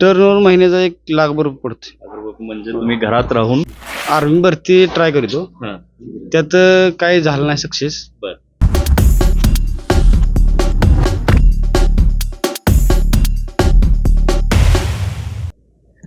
Turnover महिन्याचा एक लाख बरोबर पडते म्हणजे तुम्ही घरात राहून? आर्मी भरती ट्राय करतो त्यात काही झालं नाही सक्सेस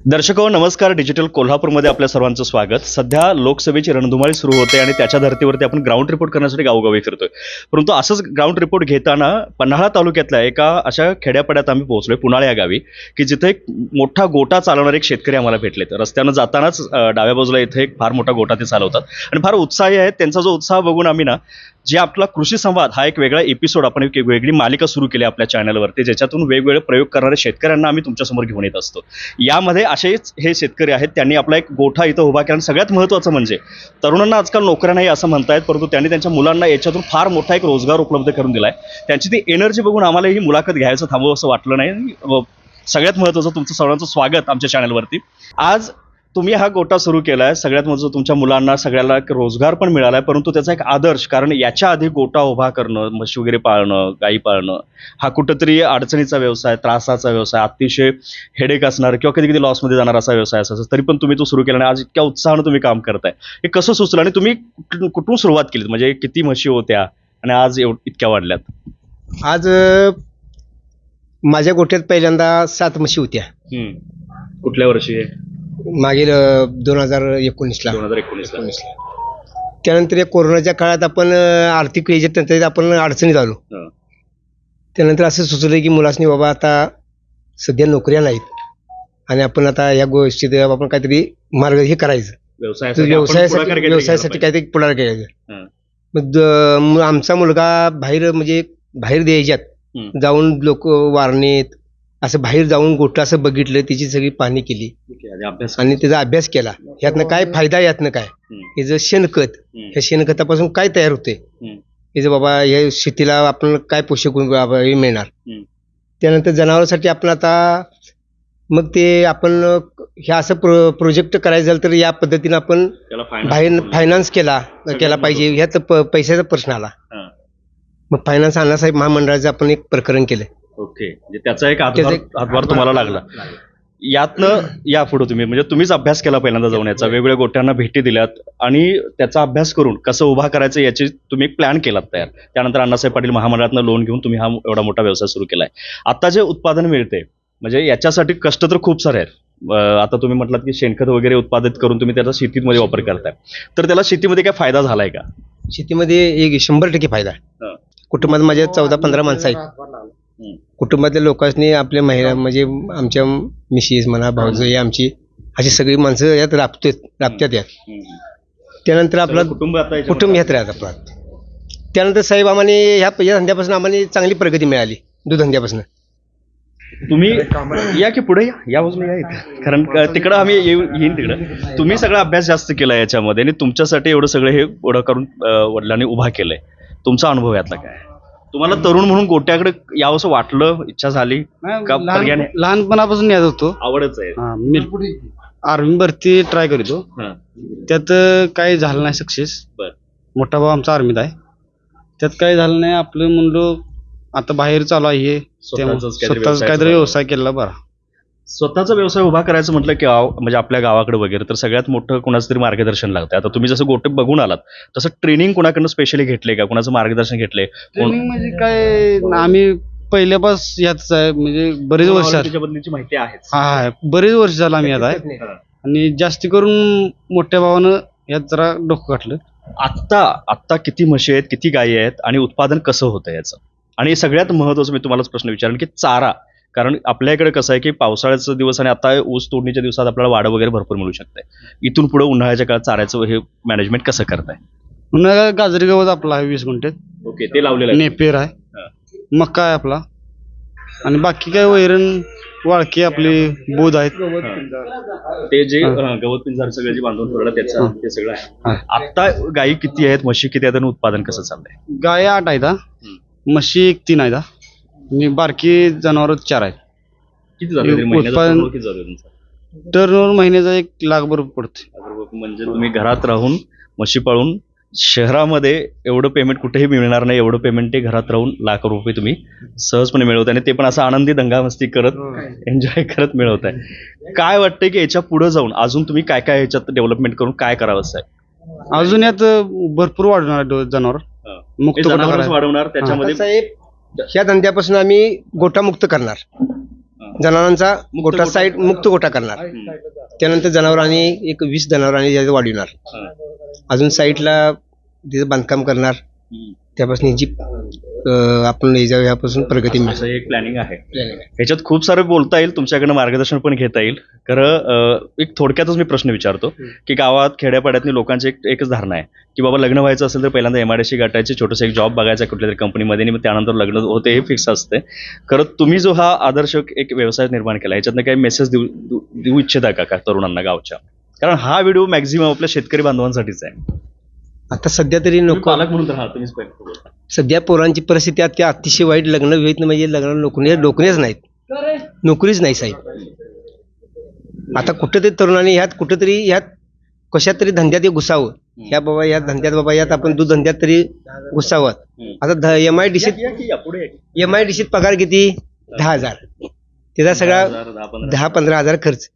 दर्शको नमस्कार. डिजिटल कोल्हापूरमध्ये आपल्या सर्वांचं स्वागत. सध्या लोकसभेची रणधुमाळी सुरू होते आणि त्याच्या धर्तीवरती आपण ग्राउंड रिपोर्ट करण्यासाठी गावोगावी फिरतोय. परंतु असंच ग्राउंड रिपोर्ट घेताना पन्हाळा तालुक्यातल्या एका अशा खेड्यापाड्यात आम्ही पोहोचलोय पुनाळा या गावी की जिथे एक मोठा गोटा चालवणारे एक शेतकरी आम्हाला भेटलेत. रस्त्यानं जातानाच डाव्या बाजूला इथे एक फार मोठा गोटा ते चालवतात. आणि फार उत्साही आहेत त्यांचा जो उत्साह बघून आम्ही ना जे आपला कृषी संवाद हा एक वेगळा एपिसोड आपण एक वेगळी मालिका सुरू केली आपल्या चॅनलवरती ज्याच्यातून वेगवेगळे प्रयोग करणाऱ्या शेतकऱ्यांना आम्ही तुमच्यासमोर घेऊन येत असतो. यामध्ये असेच हे शेतकरी आहेत त्यांनी आपला एक गोठा इथं उभा केला. आणि सगळ्यात महत्त्वाचं म्हणजे तरुणांना आजकाल नोकऱ्या नाही असं म्हणतायत परंतु त्यांनी त्यांच्या मुलांना याच्यातून फार मोठा एक रोजगार उपलब्ध करून दिला आहे त्यांची ती एनर्जी बघून आम्हाला ही मुलाखत घ्यायचं थांबवं असं वाटलं नाही. सगळ्यात महत्त्वाचं तुमचं सर्वांचं स्वागत आमच्या चॅनलवरती आज तुम्ही हा गोटा सुरू केलाय सगळ्यात महत्त्वाचं तुमच्या मुलांना सगळ्याला एक रोजगार पण मिळालाय परंतु त्याचा एक आदर्श कारण याच्या आधी गोटा उभा करणं म्हशी वगैरे पाळणं गाई पाळणं हा कुठंतरी अडचणीचा व्यवसाय त्रासाचा व्यवसाय अतिशय हेडेक असणार किंवा कधी कधी लॉसमध्ये जाणार असा व्यवसाय असायचा तरी पण तुम्ही तो सुरू केला आणि आज इतक्या उत्साहानं तुम्ही काम करताय. हे कसं सुचलं आणि तुम्ही कुठून सुरुवात केली म्हणजे किती म्हशी होत्या आणि आज एव इतक्या वाढल्यात? आज माझ्या गोठ्यात पहिल्यांदा सात म्हशी होत्या. कुठल्या वर्षी? मागील दोन हजार एकोणीसला. दोन हजार एकोणीसला. एकोणीसला. त्यानंतर या कोरोनाच्या काळात आपण अ, आर्थिक याच्यात आपण अडचणीत आलो. हं. त्यानंतर असं सुचलं की मुलासनी बाबा आता सध्या नोकऱ्या नाहीत. आणि आपण आता या गोष्टीत आपण काहीतरी मार्ग हे करायचं. व्यवसायासाठी आपण व्यवसायासाठी काहीतरी व्यवसायासाठी घ्यायला काहीतरी पुढाकार करायचं हं. मग द- आमचा मुलगा बाहेर म्हणजे बाहेर द्यायच्यात. हं. जाऊन लोक वारणेत असं बाहेर जाऊन गोष्ट असं बघितलं तिची सगळी पाहणी केली पाहिजे. आधी अभ्यास आणि त्याचा अभ्यास केला यातनं काय फायदा यातनं काय हं. याचं शेणखत. ह्या शेणखतापासून काय तयार होते हं. याचं बाबा हे शेतीला आपण काय पोषक गुण बाबा हे मिळणार. त्यानंतर जनावरांसाठी आपण आता मग ते आपण हे असं प्रो प्रोजेक्ट करायचं झालं तर या पद्धतीनं आपण त्याला बाहेर फायनान्स केला केला पाहिजे ह्यात प- पैशाचा प्रश्न आला. मग फायनान्स अण्णासाहेब महामंडळाचं आपण एक प्रकरण केलं ओके. म्हणजे त्याचा एक हातभार हातभार तुम्हाला लागला. यातनं या पुढे तुम्ही म्हणजे तुम्हीच अभ्यास केला पहिल्यांदा जाऊन याचा वेगवेगळ्या गोट्यांना भेटी दिल्यात आणि त्याचा अभ्यास करून कसं उभा करायचं याची तुम्ही एक प्लॅन केलात तयार. त्यानंतर अण्णासाहेब पाटील महामंडळातनं लोन घेऊन तुम्ही हा एवढा मोठा व्यवसाय सुरू केलाय. आता जे उत्पादन मिळते म्हणजे याच्यासाठी कष्ट तर खूप सारे आहेत. आता तुम्ही म्हटलात की शेणखत वगैरे उत्पादित करून तुम्ही त्याचा शेतीमध्ये वापर करताय. तर त्याला शेतीमध्ये काय फायदा झालाय का? शेतीमध्ये एक शंभर टक्के फायदा आहे. हां. कुटुंबात माझ्या चौदा पंधरा माणसं आहेत. कुटुंबातल्या लोकांनी आपल्या महिला म्हणजे आमच्या मिसेस म्हणा भाऊजं हे. आमची अशी सगळी माणसं यात राबतात राबत्यात यात. त्यानंतर आपला कुटुंब आता कुटुंब ह्यात राहत आपला. त्यानंतर साहेब आम्हाला ह्या या धंद्यापासून आम्हाला चांगली प्रगती मिळाली दूध धंद्यापासून. तुम्ही या की पुढे या? या बाजूला या इथे. कारण क- तिकडं आम्ही येऊ येईन तिकडं. तुम्ही सगळा अभ्यास जास्त केला याच्यामध्ये आणि तुमच्यासाठी एवढं सगळं हे एवढं करून अं, वडिलांनी उभा केलंय. तुमचा अनुभव यातला काय? तुम्हाला तरुण म्हणून गोट्याकडे यावंसं वाटलं? इच्छा झाली? का लहानपणापासून येत होतो आवडच आहे. हा, मी आर्मी भरती ट्राय करतो. हां, त्यात अं, काही झालं नाही सक्सेस. बर. मोठा भाऊ आमचा आर्मीत आहे. त्यात काही झालं नाही आपलं म्हणलो आता बाहेर चालू आहे त्यामुळे स्वतःचंच काहीतरी स्वतःच काहीतरी. व्यवसाय केला बरा. स्वतःचा व्यवसाय उभा करायचं म्हटलं की म्हणजे आपल्या गावाकडे वगैरे तर सगळ्यात मोठं कोणाचं तरी मार्गदर्शन लागतं आता तुम्ही जसं गोटे बघून आलात तसं ट्रेनिंग कोणाकडनं स्पेशली घेतले का? कोणाचं मार्गदर्शन घेतले ट्रेनिंग म्हणजे काय आम्ही पहिल्यापास याच आहे म्हणजे बरेच वर्ष. त्याच्याबद्दलची माहिती आहेच. हा हा बरेच वर्ष झालं आम्ही यात आहे. आणि जास्ती करून मोठ्या भावानं यात जरा डोकं काढलं आत्ता आत्ता किती म्हशी आहेत किती गायी आहेत आणि उत्पादन कसं होतं याचं? आणि सगळ्यात महत्वाचं मी तुम्हालाच प्रश्न विचारेन की चारा कारण आपल्या इकडे कसं आहे की पावसाळ्याचा दिवस आणि आता ऊस तोडणीच्या दिवसात आपल्याला वाडं वगैरे भरपूर मिळू शकते इथून पुढे उन्हाळ्याच्या काळात चाऱ्याचं हे मॅनेजमेंट कसं करताय? पुन्हा गाजरी गवत आपला आहे वीस गुंठ्यात ओके ते लावलेलं आहे. नेपेर हा. आहे मक्का आहे आपला. आणि बाकी काय वैरण वाळकी आपली बोध आहेत. ते जे. अं, गवत पिंजार सगळं जे बांधून ठेवलं त्याचं. ते सगळं हा. आहे आता गायी किती आहेत? म्हशी किती आहेत? आणि उत्पादन कसं चाललंय? गाय आठ आहेत हा. म्हशी एक तीन आहेत हा. आणि बारकी जनावर चार आहेत किती तरी हे महिन्याचा उत्पादन- turnover किती जातो तुमचा? टर्नओव्हर महिन्याचा एक लाख बरोबर पडते म्हणजे तुम्ही घरात राहून म्हशी पाळून शहरामध्ये एवढं पेमेंट कुठेही मिळणार नाही एवढं पेमेंट ते घरात राहून लाख रुपये तुम्ही सहजपणे मिळवताय आणि ते पण असं आनंदी दंगामस्ती करत एन्जॉय करत मिळवत आहे काय वाटतंय की याच्यापुढे जाऊन अजून तुम्ही काय काय ह्याच्यात डेव्हलपमेंट करून काय करावं असं आहे? अजून यात भरपूर वाढणार आहे डो- जनावर. हे. मुक्त जनावरच. वाढवणार त्याच्यामध्ये साहेब ह्या धंद्यापासून आम्ही गोटा मुक्त करणार जनावरांचा गोटा. साईड मुक्त गोटा करणार त्यानंतर जनावर आणि एक वीस जनावर आणि याच्यात वाढविणार. अजून साईडला तिथं बांधकाम करणार. त्यापासून जी अं, आपण याच्या- ह्यापासून प्रगती असं मिळेल एक प्लॅनिंग आहे. ह्याच्यात खूप सारं बोलता येईल तुमच्याकडनं मार्गदर्शन पण घेता येईल. खरं अं, एक थोडक्यातच मी प्रश्न विचारतो की गावात खेड्यापाड्यातली लोकांची एक एकच धारणा आहे की बाबा लग्न व्हायचं असेल तर पहिल्यांदा एमआयडीसी गाठायची छोटंसं एक जॉब बघायचा कुठल्या तरी कंपनीमध्ये आणि मग त्यानंतर लग्न होते हे फिक्स असते. खरं तुम्ही जो हा आदर्श एक व्यवसाय निर्माण केला याच्यातनं काही मेसेज देऊ देऊ- देऊ इच्छिता का का तरुणांना गावच्या? कारण हा व्हिडिओ मॅक्झिमम आपल्या शेतकरी बांधवांसाठीच आहे. आता सध्या तरी तुम्ही नको पालक म्हणून तर हा तुम्हीच पहिले बोला. सध्या पोरांची परिस्थिती अति अतिशय वाईट लग्न नाही म्हणजे लग्न नोकरी नोकरीच नाहीत नोकरीच नाही साहेब आता कुठेतरी तरुणांनी ह्यात कुठेतरी ह्यात कशात तरी धंद्यात हे घुसावं ह्या बाबा या धंद्यात बाबा यात आपण दूध धंद्यात तरी घुसावं. आता एम आय डी या- या की या, पुढे या की. एम आय डी पगार किती दहा हजार त्याचा सगळा दहा हजार, दहा पंधरा. दहा पंधरा हजार खर्च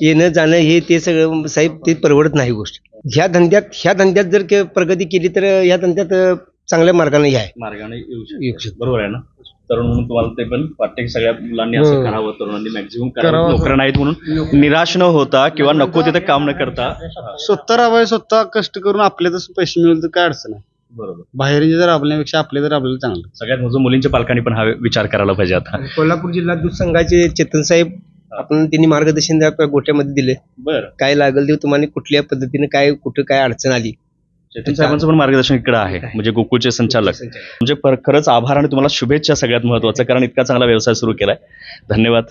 येणं जाणं हे ते सगळं साहेब ते परवडत नाही गोष्ट. ह्या धंद्यात ह्या धंद्यात जर के- प्रगती केली तर ह्या धंद्यात अं, चांगल्या मार्गाने हे आहे. मार्गाने येऊ शकतो. येऊ शकतो. बरोबर आहे ना? तरुण म्हणून तुम्हाला ते पण वाटतं की सगळ्या मुलांनी असं हो. करावं तरुणांनी मॅक्झिमम करावं. नोकऱ्या नाहीत म्हणून निराश न होता किंवा नको तिथे काम न करता. स्वतः राबाय स्वतः कष्ट करून आपल्यातच पैसे मिळवले तर काय अडचण आहे? बरोबर. बाहेरचे जर आपल्यापेक्षा आपले तर आपल्याला चांगलं. सगळ्यात महत्त्वाचं मुलींच्या पालकांनी पण हा विचार करायला पाहिजे आता. कोल्हापूर जिल्हा दूध संघाचे चेतन साहेब आपण त्यांनी मार्गदर्शन त्या गोट्यामध्ये दिले. बरं. काय लागेल ते तुम्हाला कुठल्या पद्धतीने काय कुठं काय अडचण आली. साहेबांचं पण मार्गदर्शन इकडे आहे म्हणजे गोकुळचे संचालक. म्हणजे खरंच आभार आणि तुम्हाला शुभेच्छा सगळ्यात महत्वाचं कारण इतका चांगला व्यवसाय सुरू केलाय. धन्यवाद.